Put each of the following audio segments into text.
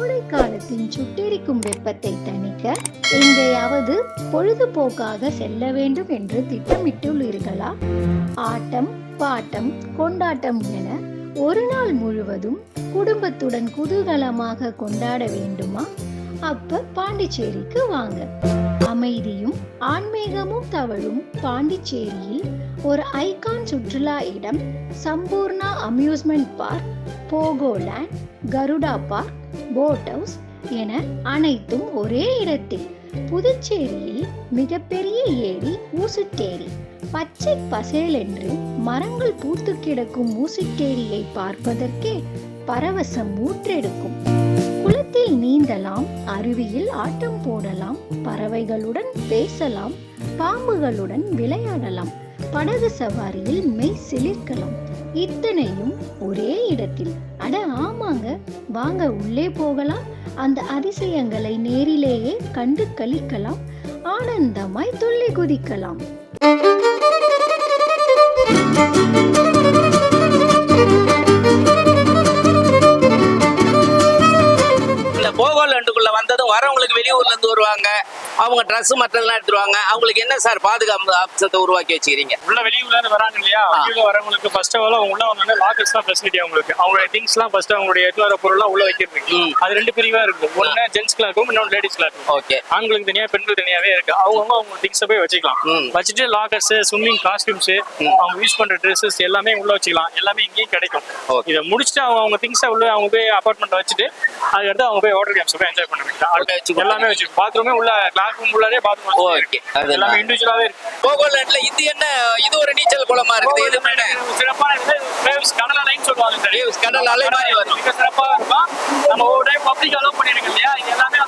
கோடை காலத்தின் சுட்டெரிக்கும் வெப்பத்தை தணிக்க எங்கேயாவது பொழுதுபோக்காக செல்ல வேண்டும் என்று திட்டமிட்டுள்ளீர்களா? ஆட்டம் பாட்டம் கொண்டாட்டம் என ஒரு நாள் முழுவதும் குடும்பத்துடன் குதூகலமாக கொண்டாட வேண்டுமா? அப்ப பாண்டிச்சேரிக்கு வாங்க. அமைதியும் ஆன்மீகமும் தவழும் பாண்டிச்சேரியில் ஒரு ஐகான் சுற்றுலா இடம் Sampoorna amusement park Pogoland Garuda park boat house என அனைத்தும் ஒரே இடத்தில். புதுச்சேரியில் மிகப்பெரிய ஏரி ஊசுட்டேரி. பச்சை பசேலென்று மரங்கள் பூத்து கிடக்கும் ஊசுட்டேரியை பார்ப்பதற்கே பரவசம் ஊற்றெடுக்கும். குளத்தில் நீந்தலாம் அருவியில் ஆட்டம் போடலாம் பறவைகளுடன் பேசலாம் பாம்புகளுடன் விளையாடலாம் படகு சவாரியில் மெய் சிலிர்க்கலாம். இத்தனையும் ஒரே இடத்தில். அட ஆமாங்க. வாங்க உள்ளே போகலாம். அந்த அதிசயங்களை நேரிலேயே கண்டு கழிக்கலாம். ஆனந்தமாய் துள்ளி குதிக்கலாம். இந்த போகோலேண்டுக்குள்ள வந்ததும் வரவங்களுக்கு வெளியூர்ல இருந்து வருவாங்க. அவங்க ட்ரெஸ் மற்றதெல்லாம் எடுத்துருவாங்க. அவங்களுக்கு என்ன சார் பாதுகாப்பு அம்சத்தை உருவாக்கி வச்சுக்கிறீங்க? உள்ள வெளியூர்ல இருந்து வராங்க இல்லையா? வெளியூர்ல வரவங்களுக்கு ஃபர்ஸ்ட் ஆஃப் ஆல் அவங்க உள்ள வந்தோடனே லாக்கர்ஸ் தான் ஃபெசிலிட்டி அவங்களுக்கு. அவங்களுடைய திங்ஸ் எல்லாம் ஃபர்ஸ்ட் அவங்களுடைய எடுத்து வர பொருள்லாம் உள்ள வைக்கிறதுக்கு. அது ரெண்டு பிரிவா இருக்கும். ஒண்ணு ஜென்ஸ்க்குலாம் இருக்கும் இன்னொன்று லேடிஸ்க்குலாம் இருக்கும் ஓகே. ஆண்களுக்கு தனியா பெண்களுக்கு தனியாவே இருக்கு. அவங்கவுங்க அவங்க திங்ஸை போய் வச்சுக்கலாம். வச்சுட்டு லாக்கர்ஸ் ஸ்விம்மிங் காஸ்டியூம்ஸ் அவங்க யூஸ் பண்ற ட்ரெஸ்ஸஸ் எல்லாமே உள்ள வச்சுக்கலாம். எல்லாமே இங்கேயும் கிடைக்கும். இதை முடிச்சுட்டு அவங்க அவங்க திங்ஸை உள்ள அவங்க போய் அபார்ட்மெண்ட் வச்சுட்டு அதுக்கடுத்து அவங்க போய் ஹோட்டல் கேம்ஸ் போய் என்ஜாய் பண்ண. வேண்டியது எல்லாமே வச்சு பாத்ரூமே உள்ள கிளாஸ் ரூம் உள்ளாரே பாத்ரூம் அதெல்லாம். எல்லாமே இண்டிவிஜுவலாவே இருக்கு. போகோலேண்ட்ல இது என்ன? இது ஒரு நீச்சல் குளமா இருக்குது. இது மேல சிறப்பான waves கடல் அலைன்னு சொல்லுவாங்க சார். Waves, கடல் அலை மாதிரி வரும். மிக சிறப்பா இருக்கும். நம்ம ஒரு டைம் பப்ளிக் அலோவ் பண்ணிருக்கோம் இல்லையா? இது எல்லாமே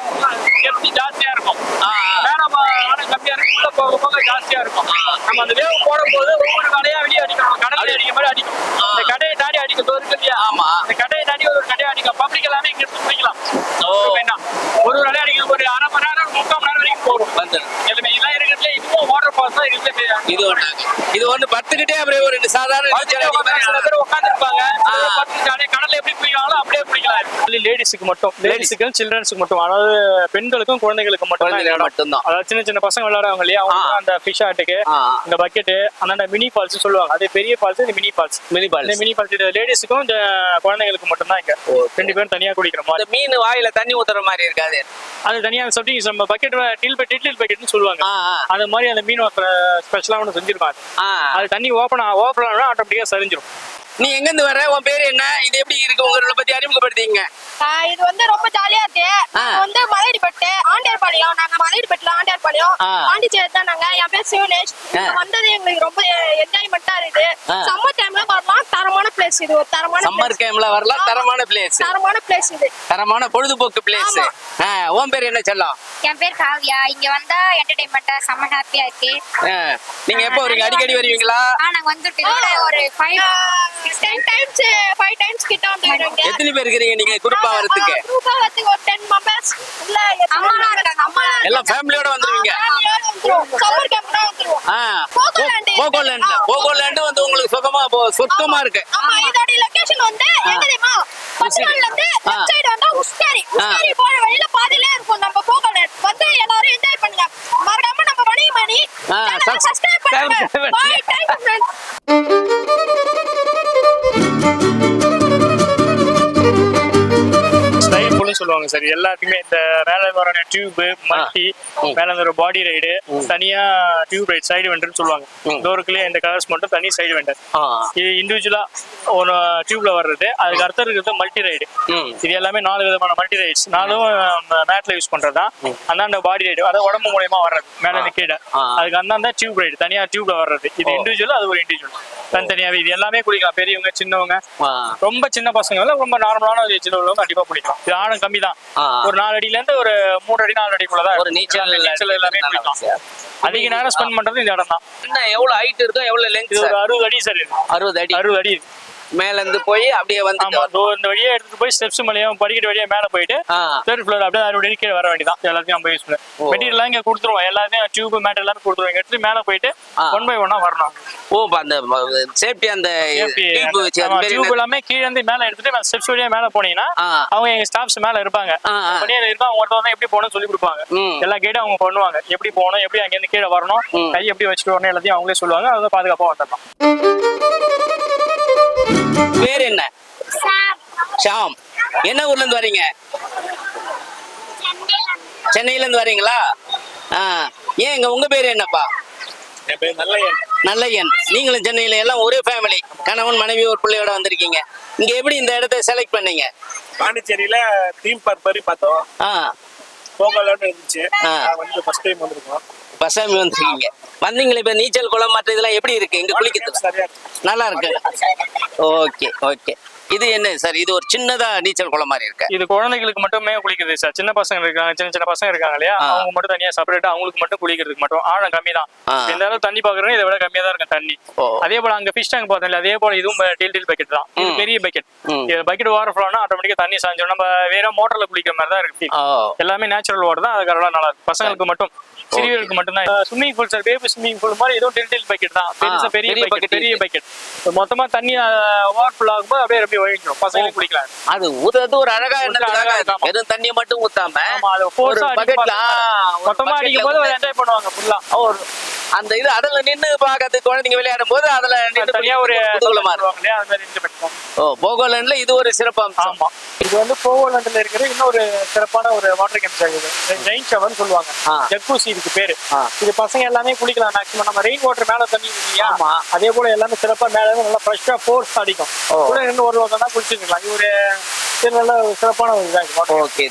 ஜாஸ்தியா இருக்கும். மேல ஆனா கம்மியா இருக்கும் உள்ள போக போக ஜாஸ்தியா இருக்கும். நம்ம அந்த வேவ் போடும்போது ஒவ்வொரு கடையா வெளியே அடிக்கணும். கடல் அடிக்க மாதிரி அடிக்கும் ஆ. இந்த கடையை தாண்டி அடிக்கிறது இருக்கு இல்லையா ஆமா. இந்த கடையை தாண்டி ஒரு கடையை அடிக்கும் பப்ளிக் எல்லாமே இங்க இருந்து பிடிக்கலாம் ஓ. வேண்டாம் ஒரு ஒரு கடையை அடிக்க ஒரு அரை மணி நேரம் முக்கால் மணி நேரம் வரைக்கும் போகும் வந்துடும் எல்லாம் இருக்கிறதுல இதுவும் வாட்டர் ஃபால்ஸ் தான் இருக்கிறது இது ஒண்ணு. இது ஒண்ணு பத்துக்கிட்டே அப்படியே ஒரு சாதாரண உட்காந்துருப்பாங்க. கடல்ல எப்படி பிடிக்கலாம் லேடிஸுக்கு மட்டும் லேடிஸுக்கும் சில்ட்ரன்ஸுக்கு மட்டும் அதாவது பெண்களுக்கும் குழந்தைகளுக்கு மட்டும். மட்டும்தான். அதாவது சின்ன சின்ன பசங்க விளையாடுவாங்க இல்லையா? அவங்க. அந்த ஃபிஷ் ஆட்டுக்கு. இந்த பக்கெட்டு அந்த மினி ஃபால்ஸ் சொல்லுவாங்க. அது பெரிய ஃபால்ஸ் இந்த மினி ஃபால்ஸ் மினி இந்த பால் மினி ஃபால்ஸ் இது லேடிஸுக்கும் இந்த குழந்தைகளுக்கு மட்டும் தான் இங்க ரெண்டு பேரும் தனியா குடிக்கிற மாதிரி. மீன் வாயில தண்ணி ஊத்துற மாதிரி இருக்காது. அது தனியா சம்திங் நம்ம பக்கெட் டில் டில் பக்கெட்னு சொல்லுவாங்க. அந்த மாதிரி அந்த மீன் ஸ்பெஷலா ஒன்று செஞ்சிருக்காங்க ஆ. அது தண்ணி ஓப்பன் ஓப்பன் ஆனா ஆட்டோமேட்டிக்கா சரிஞ்சிரும். நீ எங்க இருந்து வர உன் பேரு என்ன? இது எப்படி இருக்கு? உங்களை பத்தி அறிமுகப்படுத்திங்க ஆஹ் இது வந்து ரொம்ப ஜாலியா இருக்கு. வந்து மலையடிப்பட்டு ஆண்டியார்பாளையம் நாங்க மலையடிப்பட்டுல ஆண்டியார்பாளையம் ஆ. பாண்டிச்சேரி தான் நாங்க. என் பேர் சிவனேஷ். வந்தது எங்களுக்கு ரொம்ப என்ஜாய்மெண்டா இருக்குது. ஆ. சம்மர் டைம்ல வரலாம். தரமான பிளேஸ் இது. ஒரு தரமான சம்மர். கேம்ல வரலாம். தரமான பிளேஸ் தரமான பிளேஸ் இது. தரமான பொழுதுபோக்கு பிளேஸ். உன் பேர் என்ன செல்லம்? என் பேர் காவ்யா. இங்க வந்தா என்டர்டைன்மெண்டா செம்ம ஹாப்பியா இருக்கு. நீங்க எப்போ வருவீங்க அடிக்கடி வருவீங்களா? நாங்க வந்துட்டு ஒரு five ten times five times கிட்ட வந்துருங்க எத்தனை பேர் இருக்கிறீங்க நீங்க குரூப்பா வரதுக்கு குரூப்பா வரதுக்கு ஒரு டென் மெம்பர்ஸ் இல்ல அம்மாலாம் இருக்காங்க, அம்மாலாம் எல்லாம் ஃபேமிலியோட வந்துருவீங்க. சம்மர் கேம்ப் தான் வந்துருவோம். போகோலேண்ட். போகோலேண்ட். போகோலேண்ட் வந்து உங்களுக்கு சுகமா சொர்க்கமா இருக்கு. ஆமா இதோட லொகேஷன் வந்து எங்க தெரியுமா? பஸ்டாண்ட்ல இருந்து. லெஃப்ட் சைடு வந்தா உஸ்காரி ஆ. உஸ்காரி போற வழியில பாதியிலே இருக்கும். நம்ம போகல வந்து எல்லாரும் என்ஜாய் பண்ணுங்க. மறக்காம நம்ம மணி மணி சப்ஸ்கிரைப் பண்ணுங்க. Bye Thank you. புல்னு சொல்லுவாங்க சார். எல்லாத்துக்குமே இந்த மேல வர டியூப் மல்டி. மேல ஒரு பாடி ரைடு தனியா டியூப் ரைட் சைடு வெண்டர்னு சொல்லுவாங்க. டோருக்குள்ளே இந்த கலர்ஸ் மட்டும் தனி சைடு வெண்டர். இது இண்டிவிஜுவலா ஒரு டியூப்ல வர்றது அதுக்கு அடுத்து இருக்கிறது மல்டி ரைடு. இது எல்லாமே நாலு விதமான மல்டி ரைட்ஸ் நாலும் மேட்ல யூஸ் பண்றதா அந்தாண்ட பாடி ரைடு அதாவது உடம்பு மூலியமா வர்றது. மேல இருந்து கீழே. அதுக்கு அந்தாண்ட டியூப் ரைடு தனியா டியூப்ல வர்றது. இது. இண்டிவிஜுவல் அது ஒரு இண்டிவிஜுவல் தனித்தனியாவே இது எல்லாமே குடிக்கலாம் பெரியவங்க சின்னவங்க. ரொம்ப சின்ன பசங்க ரொம்ப நார்மலான ஏஜ்ல உள்ளவங்க கண்டிப்பா பிடிக்கும் இது ஆழம் கம்மி தான். ஒரு நாலு அடியில இருந்து ஒரு மூணு அடி நாலு அடிக்குள்ளதான் ஒரு நீச்சல் நீச்சல் எல்லாமே பிடிக்கும் அதிக நேரம் ஸ்பெண்ட் பண்றது இந்த இடம் தான் என்ன எவ்வளவு ஹைட் இருக்கும் எவ்வளவு லென்த் ஒரு அறுபது அடி சார் அறுபது அடி. அறுபது அடி. மேல இருந்து போய் அப்படியே வந்து இந்த வழியா எடுத்துட்டு போய் ஸ்டெப்ஸ் மேலேயும் படிக்கட்டு வழியா மேல போயிட்டு தேர்ட் ஃப்ளோர் அப்படியே அதோட கீழே வர வேண்டியதான் எல்லாத்தையும் நம்ம யூஸ் ஓ. பண்ண மெட்டீரியல் இங்க கொடுத்துருவோம் எல்லாத்தையும் டியூப் மேட் எல்லாமே கொடுத்துருவோம் எடுத்துட்டு மேல போயிட்டு. ஒன் பை ஒன்னா வரணும் ஓ அந்த சேஃப்டி அந்த டியூப்? எல்லாமே கீழே இருந்து மேல எடுத்துட்டு ஸ்டெப்ஸ் வழியா மேல போனீங்கன்னா. அவங்க எங்க ஸ்டாஃப்ஸ் மேல இருப்பாங்க. பணியில இருப்பா அவங்க வந்து எப்படி போகணும்னு சொல்லி கொடுப்பாங்க. எல்லா கைடும் அவங்க பண்ணுவாங்க எப்படி போகணும் எப்படி அங்க இருந்து கீழே வரணும். கை எப்படி வச்சுட்டு வரணும் எல்லாத்தையும் அவங்களே சொல்லுவாங்க அதை பாதுகாப்பா வந்துடலாம் பேர் என்ன? ஷாம். என்ன ஊர்ல இருந்து வரீங்க? சென்னையில இருந்து வரீங்களா ஏன் இங்க உங்க பேர் என்னப்பா? நல்லையன். நீங்களும் சென்னையில எல்லாம் ஒரே ஃபேமிலி கணவன் மனைவி ஒரு பிள்ளையோட வந்திருக்கீங்க. இங்க எப்படி இந்த இடத்த செலக்ட் பண்ணீங்க? பாண்டிச்சேரியில தீம் பார்க் மாதிரி பார்த்தோம். போகலான்னு இருந்துச்சு. வந்து ஃபர்ஸ்ட் டைம் வந்திருக்கோம். பசாமி வந்திருக்கீங்க வந்தீங்களே இப்ப நீச்சல் குளம் மற்ற இதெல்லாம் எப்படி இருக்கு? இங்க குளிக்கிறது நல்லா இருக்கு. Okay okay. இது என்ன சார்? இது ஒரு சின்னதா நீச்சல் குளம் மாதிரி இருக்கு. இது குழந்தைகளுக்கு மட்டுமே குளிக்குது சார். சின்ன பசங்க இருக்காங்க சின்ன சின்ன பசங்க இருக்காங்க இல்லையா. அவங்க மட்டும் தனியா செப்பரேட்டா அவங்களுக்கு மட்டும் குளிக்கிறதுக்கு மட்டும் ஆழம் கம்மி தான். ஆ. இந்த அளவு தண்ணி பாக்குறோம் இதை விட கம்மியா தான் இருக்கும் தண்ணி. அதே போல அங்க ஃபிஷ் டேங்க் பார்த்தோம் அதே போல இதுவும் டீல் டீல் பக்கெட் தான். இது. பெரிய பக்கெட். இது பக்கெட் வார ஃபுல்லானா ஆட்டோமேட்டிக்கா தண்ணி சாஞ்சிடும் நம்ம வேற மோட்டர்ல குளிக்கிற மாதிரி தான் இருக்கு எல்லாமே நேச்சுரல் வாட்டர் தான். அதுக்காக நல்லா இருக்கும். பசங்களுக்கு மட்டும் சிறியவர்களுக்கு மட்டும் தான். Swimming pool sir baby swimming pool மாதிரி இதுவும் டில் டில் பக்கெட் தான். பெரிய பெரிய பக்கெட் பெரிய. பக்கெட் மொத்தமா தண்ணி ஓவர் ஃபுல் ஆகும்போது அப்படியே பசங்களுக்கு அது ஊத்துறது ஒரு அழகா அழகா என்ன இருக்கு. வெறும் தண்ணியை மட்டும் ஊத்தாம ஒரு பக்கெட்ல மொத்தமா அடிக்கும் போது என்ஜாய் பண்ணுவாங்க ஃபுல்லா ஒரு அந்த இது அதுல நின்னு பாக்கிறது குழந்தைங்க விளையாடும் போது அதுல தனியா ஒரு ஓ போகோலண்ட்ல இது ஒரு சிறப்பு இது வந்து போகோலண்ட்ல இருக்கிற இன்னொரு சிறப்பான ஒரு வாட்டர் கேம்ப் இது. ரெயின் ஷவர்னு சொல்லுவாங்க. ஜக்கூசி இதுக்கு பேரு. இது பசங்க எல்லாமே குளிக்கலாம். மேக்ஸிமம் நம்ம ரெயின் வாட்டர் மேல தண்ணி இல்லையா ஆமா. அதே போல எல்லாமே சிறப்பா மேல நல்லா ஃப்ரெஷ்ஷா ஃபோர்ஸ் அடிக்கும். கூட ரெண்டு ஒரு வருஷம் தான் குளிச்சுக்கலாம் இது ஒரு இது நல்ல சிறப்பான ஒரு இதாக ஓகே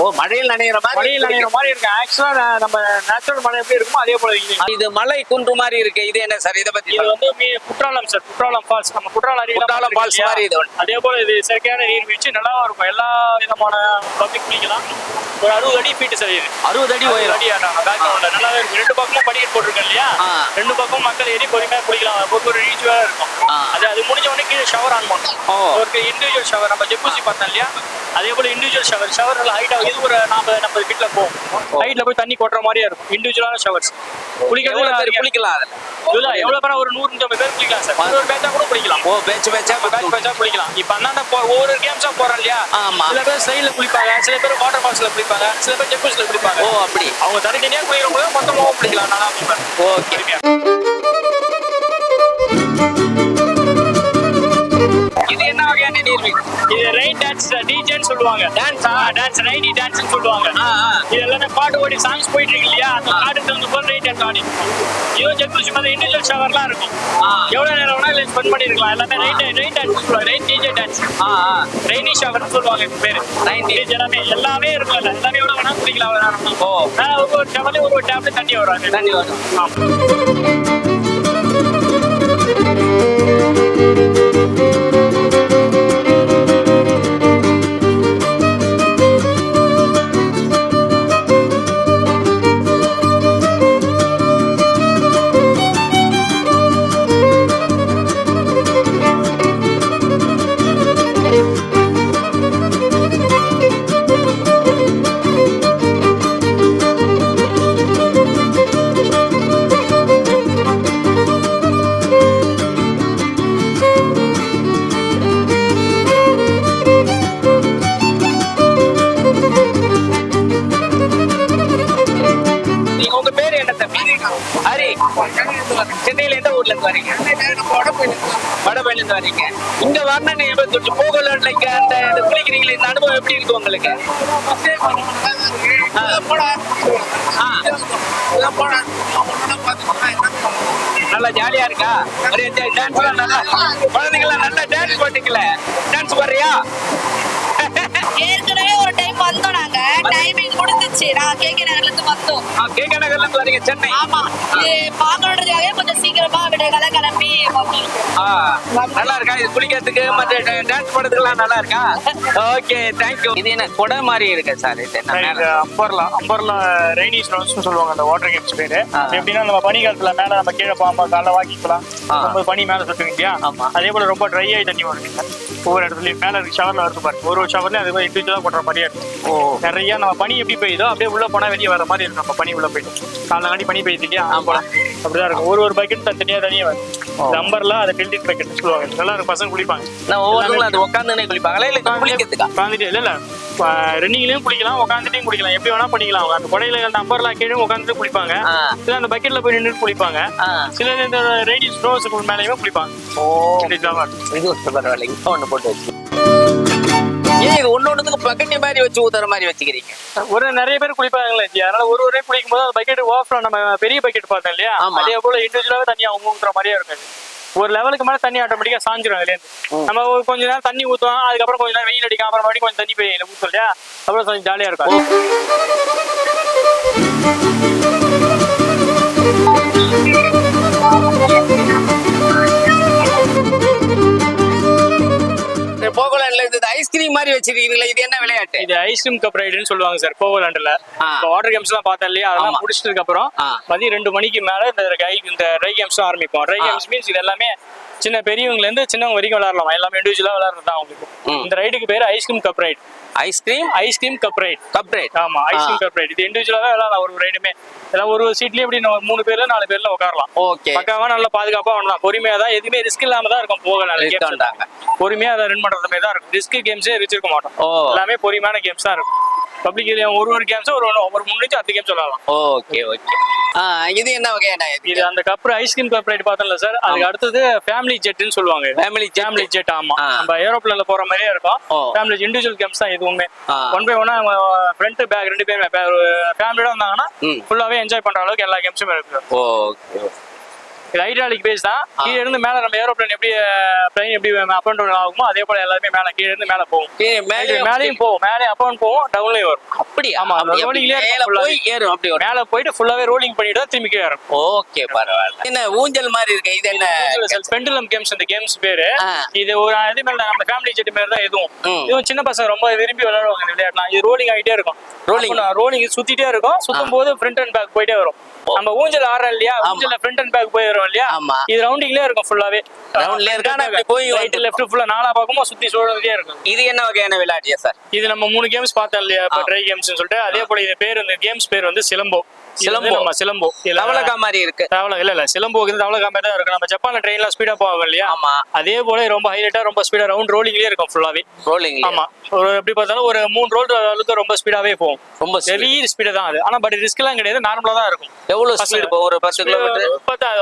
ஓ மழையில் நனைகிற மாதிரி மழையில் நனைகிற மாதிரி இருக்கு. ஆக்சுவலா நம்ம நேச்சுரல் மழை எப்படி இருக்குமோ அதே போல இது மலை குன்று மாதிரி இருக்கு. இது என்ன சார்? இத பத்தி இது வந்து குற்றாலம் சார். குற்றாலம் ஃபால்ஸ் நம்ம குற்றாலம் அருவிலாம் குற்றாலம் இல்லையா? மாதிரி இது. அதே போல இது செயற்கையான நீர்வீழ்ச்சி நல்லா இருக்கும். எல்லா விதமான பப்ளிக் குளிக்கலாம். ஒரு அறுபது அடி ஃபீட் சார் இது. அறுபது அடி உயரம். அடி பேக்ரவுண்ட்ல நல்லாவே இருக்கும். ரெண்டு பக்கமும் படிக்கட்டு போட்டிருக்கேன் இல்லையா. ரெண்டு பக்கம் மக்கள் ஏறி பொறுமையா குளிக்கலாம். ஒரு ஒரு ரீச் வேற இருக்கும். அது அது முடிஞ்ச உடனே கீழே ஷவர் ஆன் ஓ. பண்ணும் ஒரு இண்டிவிஜுவல் ஷவர் நம்ம ஜெப்பூசி பார்த்தோம் இல்லையா அதே போல இண்டிவிஜுவல் ஷவர் ஷவர் நல்லா ஹைட்டா இது ஒரு நாம நம்ம வீட்டுல போவோம் ஹைட்ல போய் தண்ணி கொட்டுற மாதிரியே இருக்கும். இண்டிவிஜுவலான ஷவர்ஸ் குளிக்கிறது குளிக்கலாம் இதுல எவ்வளவு பேர்? ஒரு நூறு நூற்றம்பது பேர் குளிக்கலாம் சார் ஒரு பேச்சா கூட குளிக்கலாம். ஓ பேச்சு பேச்சா பேட்ச் பேட்சா குளிக்கலாம். இப்ப அண்ணாண்ட போ ஒவ்வொரு கேம்ஸா போறோம் இல்லையா? ஆமா. சில பேர் சைடுல குளிப்பாங்க சில பேர் வாட்டர் ஃபால்ஸ்ல குளிப்பாங்க சில பேர் ஜெக்கூஸ்ல குளிப்பாங்க. ஓ அப்படி. அவங்க தனித்தனியா குளிக்கும் போது மொத்தமாவும் குளிக்கலாம். நல்லா குளிப்பாங்க ஓகே. டிஜேன்னு சொல்லுவாங்க. டான்ஸ் டான்ஸ் ரெய்னி டான்ஸ்னு சொல்லுவாங்க. இது எல்லாமே பாட்டு ஓடி சாங்ஸ் போயிட்டு இருக்கு இல்லையா? அந்த பாட்டு தகுந்த போது ரெயின் டான்ஸ் ஆடி இதுவும் ஜெக்கூசி மாதிரி இண்டிவிஜுவல் ஷவர்லாம் இருக்கும். ஆ. எவ்வளவு நேரம் வேணாலும் ஸ்பெண்ட் பண்ணிருக்கலாம் எல்லாமே ரெயின் ரெயின் டான்ஸ் சொல்லுவாங்க. ரெயின் டிஜே டான்ஸ் ரெய்னி ஷவர்னு சொல்லுவாங்க இது பேரு. Rain இது எல்லாமே எல்லாமே இருக்கும் இல்ல எல்லாமே எவ்வளவு வேணா குளிக்கலாம் வேணாம் ஓ. ஒவ்வொரு டேப்லயும் ஒவ்வொரு டேப்ல தண்ணி வரும். தண்ணி வரும். வரணும் நீங்க போகலன்னு அந்த இது குளிக்கிறீங்களே இந்த அனுபவம் எப்படி இருக்கு உங்களுக்கு? நல்லா ஜாலியா இருக்கா? ஒரே டான்ஸ் நல்லா குழந்தைங்களாம் நல்லா டான்ஸ் பண்ணிக்கல டான்ஸ் பாடுறியா? ஏற்கனவே ஒரு டைம் வந்தோம் நாங்க. டைமிங் முடிஞ்சிச்சு. ஆயிடுச்சு நான் கேகே நகர்ல இருந்து வந்தோம். கேகே நகர்ல இருந்து வரீங்க சென்னை? ஆமா. இது பாக்கணுன்றதுக்காக கொஞ்சம் சீக்கிரமா விடகால கிளம்பி நல்லா இருக்கா? இது குளிக்கிறதுக்கு மற்ற டான்ஸ் பண்றதுக்குலாம் நல்லா இருக்கா? ஓகே தேங்க்யூ இது என்ன கொடை மாதிரி இருக்கு சார் இது? அம்பர்லா அம்பர்லா ரெய்னி ஸ்னோஸ்னு சொல்லுவாங்க அந்த வாட்டர் கேம்ஸ் பேரு. எப்படின்னா நம்ம பனி காலத்துல மேல நம்ம கீழே பாம்பா காலைல வாக்கிக்கலாம் பனி மேல ஆமா. அதே போல ரொம்ப ட்ரை ஆகி தண்ணி வரும் இங்க. ஒவ்வொரு இடத்துலயும் மேல இருக்கு ஷவர்ல வருது பாருங்க. ஒரு ஒரு ஷவர்லயும் அது மாதிரி இண்டிவிஜுவலா கொட்டுற மாதிரியே இருக்கும் ஓ. நிறைய நம்ம பனி எப்படி பெய்யுதோ அப்படியே உள்ள போனா வெளியே வர மாதிரி இருக்கும். நம்ம பனி உள்ள போயிட்டு. காலைல பனி பெய்யுது இல்லையா. அப்படிதான் இருக்கும். ஒரு ஒரு பக்கெட் தனியா தனியா வரும் இந்த அம்பர்லா அதை டில்டிங் பக்கெட் சொல்லுவாங்க. நல்லா இருக்கும். பசங்க குளிப்பாங்க. நான் ஒவ்வொருத்தங்களும் அது உட்காந்துனே குளிப்பாங்களா? இல்ல குளிக்கிறதுக்கா? உட்காந்துட்டு இல்ல இல்ல. ரன்னிங்லயும் குளிக்கலாம் உட்காந்துட்டையும் குளிக்கலாம். எப்படி வேணா பண்ணிக்கலாம். அந்த குடையில அந்த அம்பர்லா கீழே உட்காந்துட்டு குளிப்பாங்க. சில அந்த பக்கெட்ல போய் நின்று குளிப்பாங்க. சில இந்த ரெய்னி ஸ்னோஸுக்கு மேலேயுமே குளிப்பாங்க. ஓ. இது பரவாயில்ல. இப்போ ஒண்ணு போட்டு வச்சு. ஏன் இது பக்கெட் மாதிரி வச்சு ஊத்துற மாதிரி வச்சுக்கிறீங்க. ஒரு நிறைய பேர் குளிப்பாங்களே ஜி. அதனால ஒரு ஒரே குளிக்கும் போது அந்த பக்கெட் ஓஃப்ல நம்ம பெரிய பக்கெட் பார்த்தோம் இல்லையா. அதே போல இண்டிவிஜுவலாவே தண்ணி அவங்க ஊத்துற மாதிரியே இருக்கும் ஒரு லெவலுக்கு மேல தண்ணி ஆட்டோமேட்டிக்கா சாஞ்சிரும் அதுல இருந்து நம்ம ஒரு கொஞ்ச நேரம் தண்ணி ஊத்துவோம் அதுக்கப்புறம் கொஞ்ச நேரம் வெயில் அடிக்கும் அப்புறம் மறுபடியும் கொஞ்சம் தண்ணி பெய்யும் ஊத்தும் இல்லையா? அப்புறம் கொஞ்சம் ஜாலியா இருக்கும். போகலான்ல இது ஐஸ்கிரீம் மாதிரி வச்சிருக்கீங்களா இது என்ன விளையாட்டு இது ஐஸ்கிரீம் கப் ரைடுன்னு சொல்லுவாங்க சார் போகலாண்டுல வாட்டர் கேம்ஸ் எல்லாம் பார்த்தேன் இல்லையா அதெல்லாம். முடிச்சதுக்கு அப்புறம். மதியம் ரெண்டு மணிக்கு மேல இந்த கை இந்த ட்ரை கேம்ஸ் ஆரம்பிப்போம் ட்ரை ஆ. கேம்ஸ் மீன்ஸ் இது எல்லாமே சின்ன பெரியவங்கல இருந்து சின்னவங்க வரைக்கும் விளையாடலாம்? எல்லாமே இண்டிவிஜுவலா விளையாடுறது தான் அவங்களுக்கு. இந்த ரைடுக்கு பேர் ice cream cup ride. Ice cream ice cream cup ride. Cup ride. ஆமா ஐஸ்கிரீம் கப் ரைட். இது இண்டிவிஜுவலாவே விளையாடலாம் ஒரு ரைடுமே. எல்லாம் ஒரு சீட்லயே எப்படி நம்ம மூணு பேர்ல நாலு பேர்ல உட்காரலாம் ஓகே. பக்காவா நல்லா பாதுகாப்பா பண்ணலாம் பொறுமையா தான் எதுவுமே ரிஸ்க் இல்லாம தான் இருக்கும் போகலாம். பொறுமையா அதை ரன் பண்றது மாதிரி தான் இருக்கும். ரிஸ்க் கேம்ஸே வச்சிருக்க மாட்டோம். எல்லாமே பொறுமையான கேம்ஸ் தான் இருக்கும். பப்ளிக் ஒரு ஒரு கேம்ஸும் ஒரு ஒரு- ஒரு முன்னூத்தி அத்து கேம்ஸ் விளையாடலாம். ஓகே ஓகே இது என்ன வகையான இது அந்த cup ice cream cup ride பார்த்தோம்ல சார் அதுக்கு அடுத்தது ஃபேமிலி ஜெட்னு சொல்லுவாங்க jet. ஃபேமிலி ஜெட் ஆமா. நம்ம ஏரோப்ளேன்ல போற மாதிரியே இருக்கும். ஃபேமிலி இண்டிவிஜுவல் கேம்ஸ் தான் எதுவுமே. ஒன் பை ஒன்னா ஃப்ரண்ட் பேக் ரெண்டு பேருமே. ஃபேமிலியோட வந்தாங்கன்னா. ஃபுல்லாவே என்ஜாய் பண்ற அளவுக்கு எல்லா கேம்ஸுமே இருக்கு. ஓகே ஹைட்ராலிக் பேஸ் தான். கீழ இருந்து மேல நம்ம ஏரோப்ளேன் எப்படி பிளைன் எப்படி அப் அண்ட் டவுன் ஆகுமோ அதே போல எல்லாருமே மேல கீழ இருந்து மேல போகும் இது மேலேயும் போகும். மேலே அப் அண்ட் போகும் டவுன்லயும் வரும். ஆமா, அப்படி rolling லயே மேல full-ஆ. போய் ஏறும் அப்படி வரும். மேல போயிட்டு ஃபுல்லாவே ரோலிங் பண்ணிட்டு திரும்பி கீழே இறங்கும். ஓகே பரவாயில்ல. என்ன ஊஞ்சல் மாதிரி இருக்கு. இது என்ன? பெண்டுலம் கேம்ஸ் இந்த கேம்ஸ் பேரு. இது ஒரு இது மேல நம்ம ஃபேமிலி செட் மாதிரி தான் இதுவும் ம். இதுவும் சின்ன பசங்க ரொம்ப விரும்பி விளையாடுவாங்க இந்த விளையாடலாம் இது ரோலிங் ஆகிட்டே இருக்கும். Rolling. ரோலிங் சுத்திட்டே இருக்கும். சுத்தும் போது ஃப்ரண்ட் அண்ட் பேக் போயிட்டே வரும். நம்ம ஊஞ்சல் ஆடுறோம் இல்லையா? ஆமா. ஊஞ்சல்ல ஃப்ரண்ட் அண்ட் பேக் போய் வரும் இல்லையா? ஆமா. இது ரவுண்டிங்லயே இருக்கும் ஃபுல்லாவே Roundலயே இருக்கு, ஆனா இப்படி போய் ரைட் லெஃப்ட் ஃபுல்லா நாலா பக்கமும் சுத்தி சோழந்தே இருக்கும். இது என்ன வகையான விளையாட்டியா சார்? இது நம்ம மூணு கேம்ஸ் பார்த்தோம் இல்லையா? இப்போ ட்ரை கேம்ஸ் சொல்லிட்டு. அதே போல இது பேர் இந்த கேம்ஸ் பேர் வந்து சிலம்போ இது சிலம்போ. நம்ம சிலம்போ லவலக்கா மாதிரி இருக்கு. தவளை இல்ல இல்ல. சிலம்போக்கு வந்து தவளை காமே தான் இருக்கும். நம்ம ஜப்பான்ல ட்ரெயின்ல ஸ்பீடா போவாங்க இல்லையா? ஆமா. அதே போல ரொம்ப ஹைலைட்டா ரொம்ப ஸ்பீடா ரவுண்ட் ரோலிங்லயே இருக்கும் ஃபுல்லாவே ரோலிங் ஆமா. ஒரு எப்படி பார்த்தாலும் ஒரு மூணு ரோல் அளவுக்கு ரொம்ப ஸ்பீடாவே போகும். ரொம்ப. ஹெவி ஸ்பீடு தான் அது. ஆனா பட் ரிஸ்க் எல்லாம் கிடையாது. நார்மலா தான் இருக்கும். எவ்வளவு ஸ்பீடு போகும் ஒரு பத்து கிலோமீட்டர்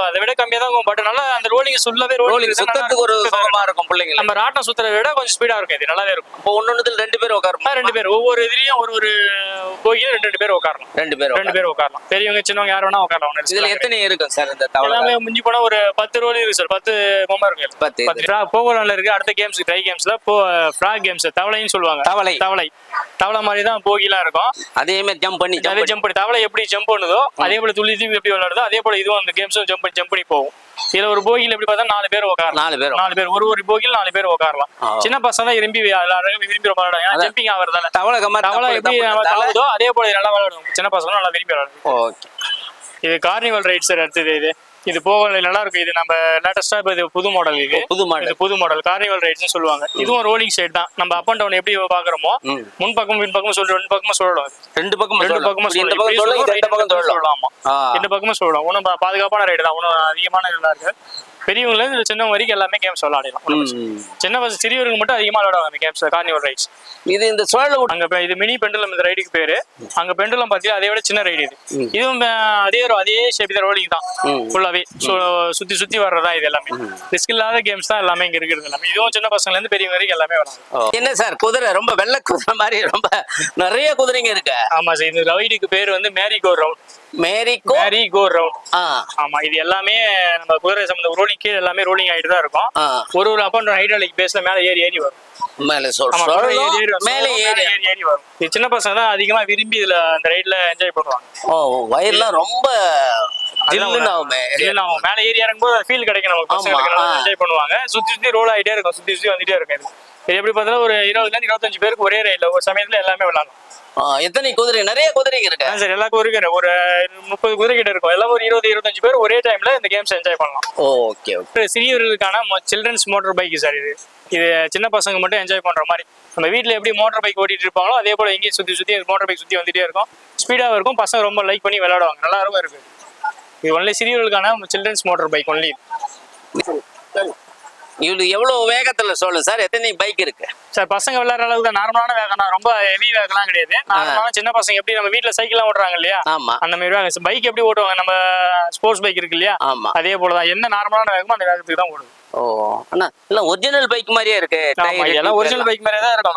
அதை விட கம்மியா தான் இருக்கும். பட் நல்லா அந்த ரோலிங் சுல்லாவே ரோலிங் சுத்தத்துக்கு ஒரு சுகமா இருக்கும் பிள்ளைங்க நம்ம ராட்டம் சுத்துறத விட கொஞ்சம் ஸ்பீடா இருக்கும் இது. நல்லாவே இருக்கும். இப்போ ஒன்னொன்னுல ரெண்டு பேர் உட்காருமா? ரெண்டு பேர். ஒவ்வொரு இதுலயும் ஒரு ஒரு போகியும் ரெண்டு ரெண்டு பேர் உட்காரலாம். ரெண்டு பேர் ரெண்டு பேர் உட்காரலாம். பெரியவங்க சின்னவங்க யார் வேணா உட்காரலாம். இதுல எத்தனை இருக்கும் சார் இந்த. தவளை? எல்லாமே மிஞ்சி போனா ஒரு பத்து ரோல் இருக்கு சார். பத்து பொம்மை இருக்கு பத்து. போகலாம்ல இருக்கு. அடுத்த கேம்ஸ் ட்ரை கேம்ஸ்ல போ ஃப்ராக் கேம்ஸ் தவளைன்னு சொல்லுவாங்க. தவளை. தவளை. தவளை மாதிரி தான் போகிலாம் இருக்கும். அதே மாதிரி ஜம்ப் பண்ணி அதே ஜம்ப் பண்ணி தவளை எப்படி ஜம்ப் பண்ணுதோ அதே போல துள்ளி துள்ளி எப்படி விளையாடுதோ அதே போல இதுவும் அந்த கேம்ஸும் ஜம்ப் பண்ணி ஜம்ப் பண்ணி போகும்? இதுல ஒரு போகியில் எப்படி பார்த்தா நாலு பேர் உட்காரலாம் நாலு பேர். நாலு பேர். ஒரு ஒரு போகியில் நாலு பேர் உட்காரலாம். சின்ன பசங்க தான் விரும்பி விளையாடுறாங்க விரும்பி அதான். ஜம்பிங் ஆகிறதால. தவளை கம்மா தவளை எப்படி தவழுதோ அதே போல நல்லா விளையாடுவோம். சின்ன பசங்க நல்லா விரும்பி விளையாடுவோம் ஓகே. இது கார்னிவல் ரைட் சார் அடுத்தது இது. இது போக நல்லா இருக்கும் இது நம்ம லேட்டஸ்டா இப்போ இது புது மாடல் இது. புது மாடல் புது மாடல் கார்னிவல் ரைட்ஸ்னு சொல்லுவாங்க. இதுவும் ரோலிங் சைடு தான். நம்ம அப் அண்ட் டவுன் எப்படி பாக்குறோமோ. முன் பக்கம் பின் பக்கம் சொல்லிட்டு ரெண்டு பக்கமும் சொல்லலாம். ரெண்டு பக்கம் ரெண்டு பக்கமும் இந்த பக்கம் சொல்லலாம் ரெண்டு பக்கம் சொல்லலாம். ரெண்டு பக்கமும் சொல்லலாம். ஒன்றும் பாதுகாப்பான ரைடு தான். ஒன்றும் அதிகமான இதெல்லாம் இருக்கு பெரியவங்கள இருந்து சின்னவங்க வரைக்கும் எல்லாமே கேம்ஸ் விளையாடலாம். சின்ன பசங்க சிறியவருக்கு மட்டும் அதிகமா விளையாடுவாங்க கேம்ஸ் கார்னிவல் ரைட்ஸ் இது இந்த சோழ அங்க இது மினி பெண்டுலம் இந்த ரைடுக்கு பேரு. அங்க பெண்டுலம் பாத்தீங்கன்னா அதை விட சின்ன ரைடு இது. இதுவும் அதே அதே ஷேப் தான் ரோலிங் தான். ஸோ சுத்தி சுத்தி வர்றதா இது எல்லாமே. ரிஸ்க் இல்லாத கேம்ஸ் தான் எல்லாமே இங்க இருக்கிறது எல்லாமே. இதுவும் சின்ன பசங்கள்ல இருந்து பெரியவங்க வரைக்கும் எல்லாமே வராங்க என்ன சார் குதிரை ரொம்ப வெள்ளை குதிரை மாதிரி ரொம்ப நிறைய குதிரைங்க இருக்கு. ஆமா சார் இந்த ரைடுக்கு பேர் வந்து merry go round. Merry go merry go round ஆமா இது எல்லாமே நம்ம குதிரை சம்பந்த ரோலிங் ரோலிங் கீழே எல்லாமே ரோலிங் ஆயிட்டு தான் இருக்கும். ஒரு ஒரு அப்போ ஹைட்ராலிக் பேஸ்ல மேல ஏறி ஏறி வரும். மேல ஏறி ஏறி வரும். இது சின்ன பசங்க தான் அதிகமா விரும்பி இதுல அந்த ரைட்ல என்ஜாய் பண்ணுவாங்க. ஓ வயர்லாம் ரொம்ப மேல ஏறி. இறங்கும்போது ஃபீல் கிடைக்கும் நமக்கு. பசங்களுக்கு ஆமா, நல்லா ஆ. என்ஜாய் பண்ணுவாங்க. சுத்தி சுத்தி ரோல் ஆயிட்டே இருக்கும். சுத்தி சுத்தி வந்துட்டே இருக்கும். இது. எப்படி பார்த்தாலும் ஒரு இருபதுல இருந்து இருபத்தஞ்சு பேருக்கு ஒரே ரைட்ல ஒரு சமயத்துல எல்லாமே விளாடலாம். ஆ, எத்தனை குதிரை? நிறைய குதிரைங்க இருக்கு. சார் எல்லாருக்கும் ஒரு ஒரு முப்பது குதிரை கிட்ட இருக்கும். எல்லாம் ஒரு இருபது இருபத்தஞ்சு பேர் ஒரே டைம்ல இந்த கேம்ஸ் என்ஜாய் பண்ணலாம். Okay okay. சிறியவர்களுக்கான children's motor bike sir இது. இது சின்ன பசங்க மட்டும் என்ஜாய் பண்ற மாதிரி. நம்ம வீட்ல எப்படி மோட்டார் பைக் ஓட்டிட்டு இருப்பாங்களோ அதே போல எங்கேயும் சுத்தி சுத்தி மோட்டார் பைக் சுத்தி வந்துட்டே இருக்கும். ஸ்பீடாக இருக்கும். பசங்க ரொம்ப லைக் பண்ணி விளையாடுவாங்க. நல்லா இருக்கும் இருக்கு. இது ஒன்லி சிறியவர்களுக்கான சில்ட்ரன்ஸ் மோட்டார் பைக் ஒன்லி இது எவ்வளவு வேகத்துல சொல்லு. சார் எத்தனை பைக் இருக்கு? சார் பசங்க விளையாடுற அளவுக்கு தான் நார்மலான வேகம் தான் ரொம்ப ஹெவி வேகம்லாம் கிடையாது. நார்மலான சின்ன பசங்க எப்படி நம்ம வீட்ல சைக்கிள்லாம் ஓட்டுறாங்க இல்லையா? ஆமா. அந்த மாதிரி வேகம். பைக் எப்படி ஓட்டுவாங்க? நம்ம ஸ்போர்ட்ஸ் பைக் இருக்கு இல்லையா? ஆமா. அதே போல தான் என்ன நார்மலான வேகமோ அந்த வேகத்துக்கு தான் ஓடுது. ஓ அண்ணா இல்ல ஒரிஜினல் பைக் மாதிரியே இருக்கு. tube ஒரிஜினல் பைக் மாதிரியே தான் இருக்கும்.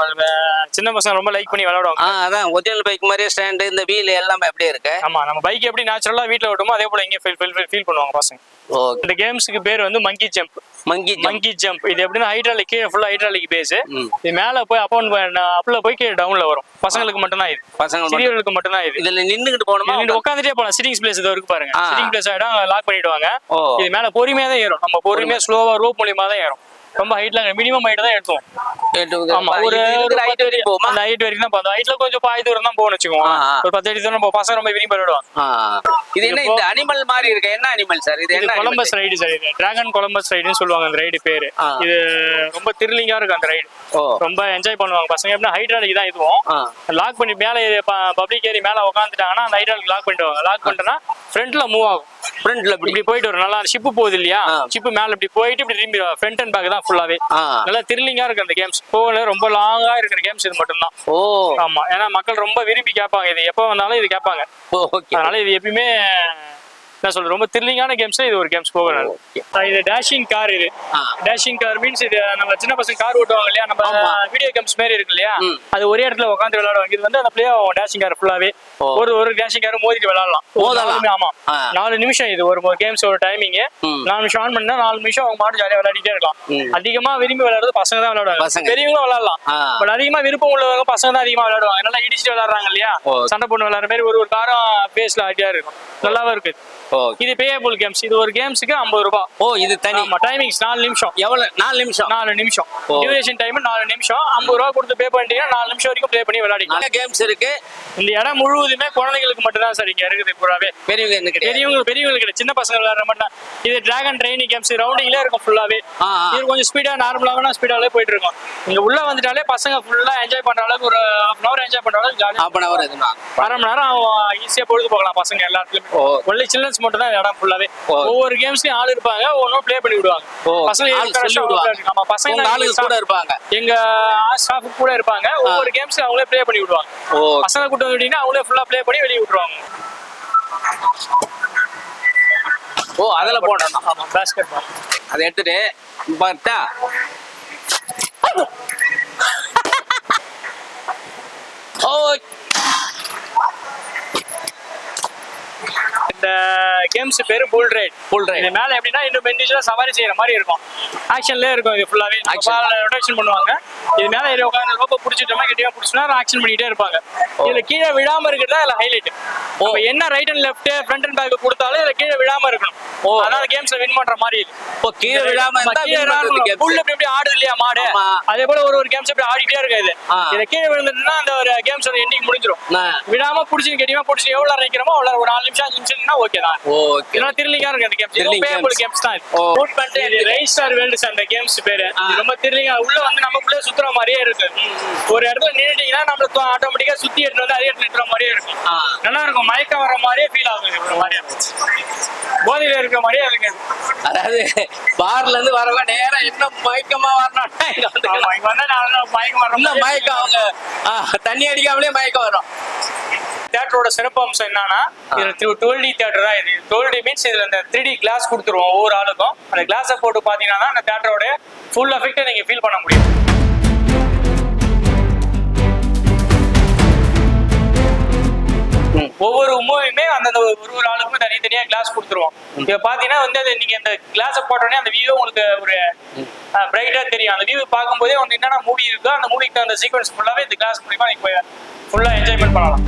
சின்ன பசங்க ரொம்ப லைக் பண்ணி விளையாடுவாங்க. அதான் ஒரிஜினல் பைக் மாதிரியே ஸ்டாண்டு இந்த வீல் எல்லாமே அப்படியே இருக்கு. ஆமா நம்ம பைக் எப்படி நேச்சுரலா வீட்ல ஓட்டுமோ அதே போல இங்க ஃபீல் ஃபீல் ஃபீல் பண்ணுவாங்க பசங்க. ஓகே இந்த கேம்ஸ்க்கு பேர் வந்து மங்கி ஜம்ப் மங்கி மங்கி ஜம்ப் இது எப்படின்னா ஹைட்ராலிக் கீழே ஃபுல்லா ஹைட்ராலிக் பேஸ். இது மேல போய் அப் அப்ல போய் கீழே டவுன்ல வரும். பசங்களுக்கு மட்டும் தான் இது. பசங்க. சிறியவர்களுக்கு மட்டும் தான் இது. இதுல நின்னுகிட்டு போகணுமா? நீங்க உட்காந்துட்டே போலாம் சிட்டிங் பிளேஸ் இது இருக்கு பாருங்க. சிட்டிங் பிளேஸ் ஆயிடும் லாக் பண்ணிடுவாங்க. இது மேல பொறுமையா தான் ஏறும். நம்ம பொறுமையா ஸ்லோவா ரோப் மூலியமா தான் ஏறும். ரொம்ப ஹைட்ல மினிமம் ஹைட் தான் எடுத்தோம் ஆமா ஒரு ஹைட் வரைக்கும் அந்த ஹைட் வரைக்கும் தான் போகும். அந்த ஹைட்ல கொஞ்சம் பாய் தூரம் தான் போகணும் வச்சுக்கோங்க. ஒரு பத்து அடி தூரம் பசங்க ரொம்ப விரும்பி விளையாடுவாங்க. இது என்ன இந்த அனிமல் மாதிரி இருக்கு? என்ன அனிமல் சார் இது என்ன கொலம்பஸ் ரைடு சார் இது டிராகன் கொலம்பஸ் ரைடுன்னு சொல்லுவாங்க அந்த ரைடு பேரு. இது ரொம்ப த்ரில்லிங்கா இருக்கும் அந்த ரைடு ரொம்ப என்ஜாய் பண்ணுவாங்க. பசங்க எப்படின்னா ஹைட்ராலிக் தான் இதுவும் லாக் பண்ணி மேலே பப்ளிக் ஏறி மேலே உட்காந்துட்டாங்கன்னா அந்த ஹைட்ராலிக் லாக் பண்ணிடுவாங்க. லாக் பண்ணிட்டோன்னா ஃப்ரண்ட்ல மூவ் ஆகும். ஃப்ரண்ட்ல இப்படி போயிட்டு வரும். நல்லா ஷிப்பு போகுது இல்லையா? ஆ. ஷிப்பு மேல இப்படி போயிட்டு இப்படி திரும்பி ஃப்ரண்ட் அண்ட் பேக் தான் ஃபுல்லாவே நல்லா த்ரில்லிங்கா இருக்கு அந்த கேம்ஸ் போகல ரொம்ப லாங்கா இருக்கிற கேம்ஸ் இது மட்டும்தான். ஓ. ஆமா. ஏன்னா மக்கள் ரொம்ப விரும்பி கேட்பாங்க. இது எப்போ வந்தாலும் இது கேட்பாங்க. அதனால இது எப்பயுமே என்ன சொல்றது ரொம்ப த்ரில்லிங்கான கேம்ஸ் இது ஒரு கேம்ஸ் போக. இது டேஷிங் கார் இது. டேஷிங் கார் மீன்ஸ் இது நம்ம சின்ன பசங்க கார் ஓட்டுவாங்க இல்லையா நம்ம. வீடியோ கேம்ஸ் மாதிரி இருக்கு இல்லையா. அது ஒரே இடத்துல உட்காந்து விளையாடுவாங்க இது வந்து அந்த பிளே டேஷிங் கார் ஃபுல்லாவே. ஒரு ஒரு டேஷிங் கார் மோதிட்டு விளையாடலாம் மோதலாம். ஆமா. நாலு நிமிஷம் இது ஒரு கேம்ஸ் ஒரு டைமிங். நாலு நிமிஷம் ஆன் பண்ணா நாலு நிமிஷம் அவங்க மாட்டு ஜாலியா விளையாடிட்டே இருக்கலாம். அதிகமா விரும்பி விளையாடுறது பசங்க தான் விளையாடுவாங்க. பெரியவங்களும் விளையாடலாம். பட் அதிகமா விருப்பம் உள்ளவங்க பசங்க தான் அதிகமா விளையாடுவாங்க நல்லா இடிச்சுட்டு விளையாடுறாங்க இல்லையா. சண்டை போட்டு விளையாடுற மாதிரி ஒரு ஒரு காரம் பேஸ்ல ஆட்டியா இருக்கும் நல்லாவும் இருக்கு இது பேயபிள் கேம்ஸ் இது ஒரு கேம்ஸ்க்கு ஐம்பது ரூபாய் ஓ இது தனி. டைமிங்ஸ் நாலு நிமிஷம். எவ்வளவு? நாலு நிமிஷம்? நாலு நிமிஷம். டியூரேஷன் டைம் நாலு நிமிஷம். ஐம்பது ரூபா கொடுத்து பே பண்ணிட்டீங்கன்னா நாலு நிமிஷம் வரைக்கும் ப்ளே பண்ணி விளையாடிக்கலாம். கேம்ஸ் இருக்கு. இந்த இடம் முழுவதுமே குழந்தைங்களுக்கு மட்டும் தான் சார் இங்க இருக்குது பூராவே. பெரியவங்க பெரியவங்க பெரியவங்களுக்கு. சின்ன பசங்க விளையாடுற மட்டும் இது டிராகன் ட்ரைனிங் கேம்ஸ் ரவுண்டிங்ல இருக்கும் ஃபுல்லாவே. இது கொஞ்சம் ஸ்பீடா நார்மலாக ஸ்பீடாலே போயிட்டு இருக்கும். இங்க உள்ள வந்துட்டாலே பசங்க ஃபுல்லா என்ஜாய் பண்ற அளவுக்கு ஒரு ஹாஃப் அன் அவர் என்ஜாய் பண்ற அளவுக்கு ஹாஃப் அன் அவர் அரை மணி நேரம் ஈஸியா பொழுது போகலாம் பசங்க எல்லா இடத்துலயுமே ஓ. ஒன்லி சில்ட்ரன்ஸ் மட்டும் தான் இடம் ஃபுல்லாவே. ஒவ்வொரு கேம்ஸ்லயும் ஆள் இருப்பாங்க ஒவ்வொன்றும் ப்ளே பண்ணி விடுவாங்க. பசங்க. ஆமா பசங்க ஆளுங்க கூட இருப்பாங்க. எங்க ஸ்டாஃப் கூட இருப்பாங்க. ஒவ்வொரு கேம்ஸ் அவங்களே ப்ளே பண்ணி விடுவாங்க. பசங்க கூட்டு வந்துட்டீங்கன்னா அவங்களே ஃபுல்லா ப்ளே பண்ணி வெளியே விட்டுருவாங்க. ஓ அதுல போடணும். ஆமா பேஸ்கெட் பால் அதை எடுத்துட்டு பார்த்தா. ஓ இந்த கேம்ஸ் பேரு புல் ரைட் ride. இது மேல எப்படின்னா இன்னும் பெண்டிஷா சவாரி செய்யற மாதிரி இருக்கும். ஆக்ஷன்லயே இருக்கும் இது ஃபுல்லாவே Action. ரொட்டேஷன் பண்ணுவாங்க. இது மேல ஏறி உட்காந்து ரோப்ப புடிச்சிட்டோமா கெட்டியா புடிச்சுனா ஆக்ஷன் பண்ணிட்டே இருப்பாங்க. இதுல கீழே விழாம இருக்கிறது அதுல ஹைலைட் ஓ. என்ன right and left front and back கொடுத்தாலும் இதுல கீழே விழாம இருக்கணும். ஓ. அதனால கேம்ஸ்ல வின் பண்ற மாதிரி இது. ஓ கீழே விழாம. புல் இப்படி ஆடுது இல்லையா மாடு. அதே போல ஒரு ஒரு கேம்ஸ் இப்படி ஆடிட்டே இருக்கு இது ஆ. இதுல கீழே விழுந்துட்டுனா அந்த ஒரு கேம்ஸ் எண்டிங் முடிஞ்சிரும். நான் விடாம புடிச்சு கெட்டியமா புடிச்சு எவ்வளவு நேரம் நிக்கிறோமோ அவ்வளவு ஒரு நாலு நிமிஷம் அஞ்சு ஓகே தான். ஓகே இதெல்லாம் த்ரில்லிங்கா இருக்கு அந்த கேம்ஸ். கேம்ஸ் தான் பண்ணிட்டு ரைஸ் ஸ்டார் வேர்ல்ட்ஸ் அந்த கேம்ஸ் பேரு. ரொம்ப த்ரில்லிங்கா உள்ள வந்து நமக்குள்ளே சுத்துற மாதிரியே இருக்கு. ஒரு இடத்துல நின்னுட்டீங்கன்னா நம்மளுக்கு ஆட்டோமேட்டிக்கா சுத்தி எடுத்து வந்து அதே நிற்கிற மாதிரியே இருக்கும். ஆ. நல்லா இருக்கும் மயக்கம் வர மாதிரியே ஃபீல் ஆகும் ஒரு மாதிரியே போதையில இருக்கிற மாதிரியே இருக்கு அதாவது பார்ல இருந்து வரவங்க நேரா இன்னும் மயக்கமா வரணும்னா இங்க வந்து மயக்கம் வர இன்னும் மயக்கம் அவங்க? தண்ணி அடிக்காமலே மயக்கம் வரும். தேட்டரோட சிறப்பு அம்சம் என்னன்னா இதுல டுவெல் டி தேட்டர் தான் இது. டுவெல் டி மீன்ஸ் இதுல இந்த த்ரீ டி கிளாஸ் கொடுத்துருவோம் ஒவ்வொரு ஆளுக்கும். அந்த கிளாஸை போட்டு பாத்தீங்கன்னா அந்த தேட்டரோட ஃபுல் எஃபெக்ட்டை நீங்க ஃபீல் பண்ண முடியும். ஒவ்வொரு மூவியுமே அந்தந்த ஒரு ஒரு ஆளுக்குமே தனித்தனியா கிளாஸ் கொடுத்துருவோம். இப்ப பாத்தீங்கன்னா வந்து அது நீங்க இந்த கிளாஸை போட்டோடனே அந்த வியூ உங்களுக்கு ஒரு பிரைட்டா தெரியும். அந்த வியூ பார்க்கும்போதே வந்து என்னென்ன மூவி இருக்கோ அந்த மூவிக்கு அந்த சீக்வன்ஸ் ஃபுல்லாவே இந்த கிளாஸ் மூலியமா நீங்க ஃபுல்லா என்ஜாய்மெண்ட் பண்ணலாம்.